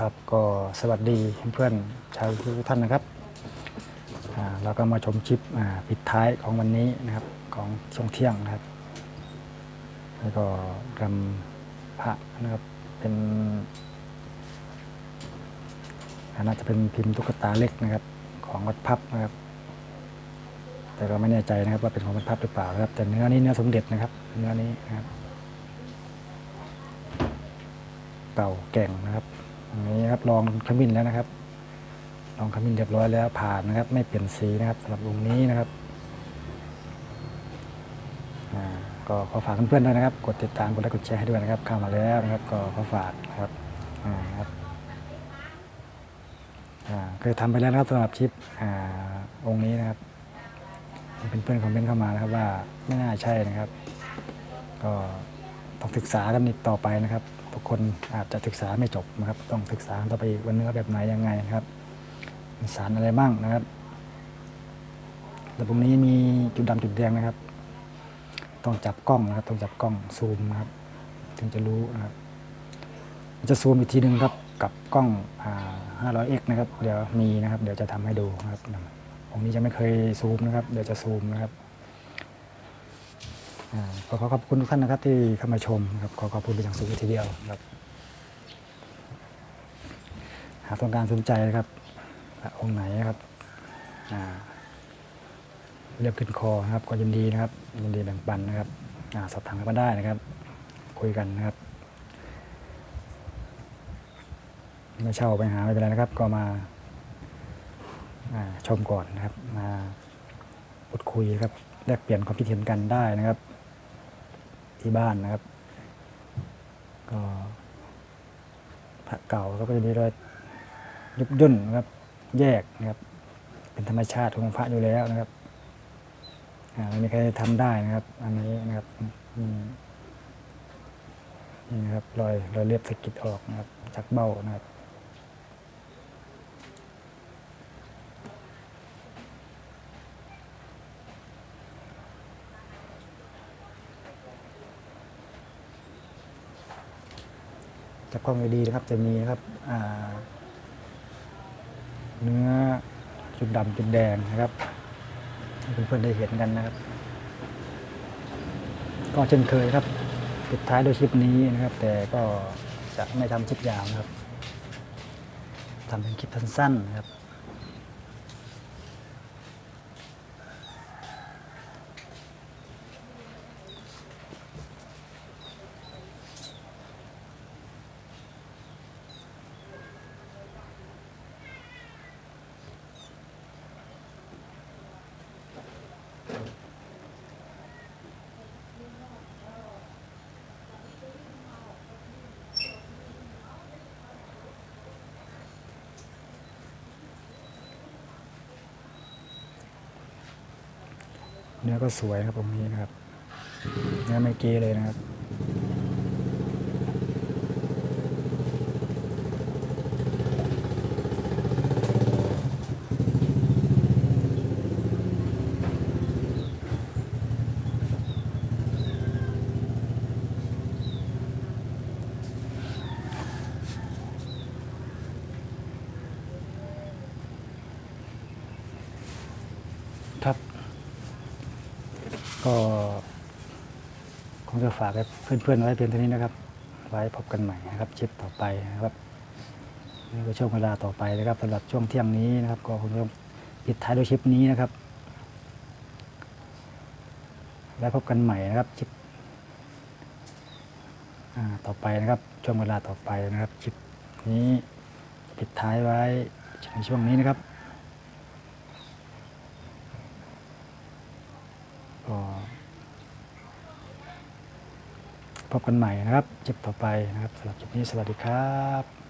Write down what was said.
ครับก็สวัสดีเพื่อนชาวทุกท่านนะครับอ่าเราก็มาชมคลิปอ่าปิดท้ายของวันนี้นะครับของช่วงเที่ยงนะครับ แล้วก็รำพระนะครับเป็นอาน่าจะเป็นพิมพ์ตุ๊กตาเล็กนะครับ ของวัดพับนะครับ แต่ก็ไม่แน่ใจนะครับว่าเป็นของวัดพับหรือเปล่านะครับ แต่เนื้อนี้เนื้อสมเด็จนะครับ เนื้อนี้นะครับเก่าแก่งนะครับ นี้ครับลองขมิ้นแล้วนะครับ ลองขมิ้นเรียบร้อยแล้วผ่านนะครับ ไม่เปลี่ยนสีนะครับสำหรับองค์นี้นะครับก็ขอฝากเพื่อนๆด้วยนะครับ กดติดตามกดไลค์กดแชร์ให้ด้วยนะครับเข้ามาแล้วนะครับ ก็ขอฝากนะครับอ่าครับอ่าเคยทำไปแล้วนะครับสำหรับคลิปอ่าองค์นี้นะครับเพื่อนๆคอมเมนต์เข้ามานะครับว่าไม่น่าใช่นะครับ ก็ ต้องศึกษากันอีกต่อไปนะครับทุกคนอาจจะศึกษาไม่จบนะครับ ต้องศึกษาต่อไปวันเนื้อแบบไหนยังไงนะครับมีสารอะไรบ้างนะครับแล้วตรงนี้มีจุดดำจุดแดงนะครับ ต้องจับกล้องนะครับ ต้องจับกล้องซูมนะครับ ถึงจะรู้นะครับจะซูมอีกทีหนึ่งครับกับกล้อง 500x นะครับ เดี๋ยวมีนะครับ เดี๋ยวจะทำให้ดูนะครับองนี้จะไม่เคยซูมนะครับ เดี๋ยวจะซูมนะครับ ขอขอขอบคุณทุกท่านนะครับที่เข้ามาชมนะครับขอขอบคุณเป็นอย่างสูงทีเดียวครับ หากต้องการสนใจนะครับองค์ไหนนะครับเรียบขึ้นคอนะครับก็ยินดีนะครับยินดีแบ่งปันนะครับสอบถามกันมาได้นะครับ คุยกันนะครับไม่เช่าไปหาไม่เป็นไรนะครับ ก็มาอ่าชมก่อนนะครับมาพูดคุยครับแลกเปลี่ยนความคิดเห็นกันได้นะครับ ที่บ้านนะครับ ก็พระเก่าก็จะมีรอยยุบย่นนะครับ แยกนะครับ เป็นธรรมชาติของพระอยู่แล้วนะครับไม่มีใครทำได้นะครับ อันนี้นะครับนี่นะครับรอยรอยเลียบสะกิดออกนะครับจากเบ้านะครับ จับกล้องดีๆนะครับ จะมีนะครับเนื้อจุดดำจุดแดงนะครับเพื่อนๆได้เห็นกันนะครับ ก็เช่นเคยครับปิดท้ายด้วยคลิปนี้นะครับ แต่ก็จะไม่ทำคลิปยาวนะครับทำเป็นคลิปสั้นๆนะครับ เนื้อก็สวยครับตรงนี้นะครับเนื้อไม่เกเลยนะครับครับ ก็คงจะฝากเพื่อนๆไว้เพียงเท่านี้นะครับ ไว้พบกันใหม่นะครับคลิปต่อไปนะครับนี่ก็ช่วงเวลาต่อไปนะครับสำหรับช่วงเที่ยงนี้นะครับ ก็คงจะปิดท้ายด้วยคลิปนี้นะครับไว้พบกันใหม่นะครับคลิปต่อไปนะครับช่วงเวลาต่อไปนะครับคลิปนี้ปิดท้ายไว้ในช่วงนี้นะครับ ก็ พบกันใหม่นะครับคลิปต่อไปนะครับสำหรับคลิปนี้สวัสดีครับ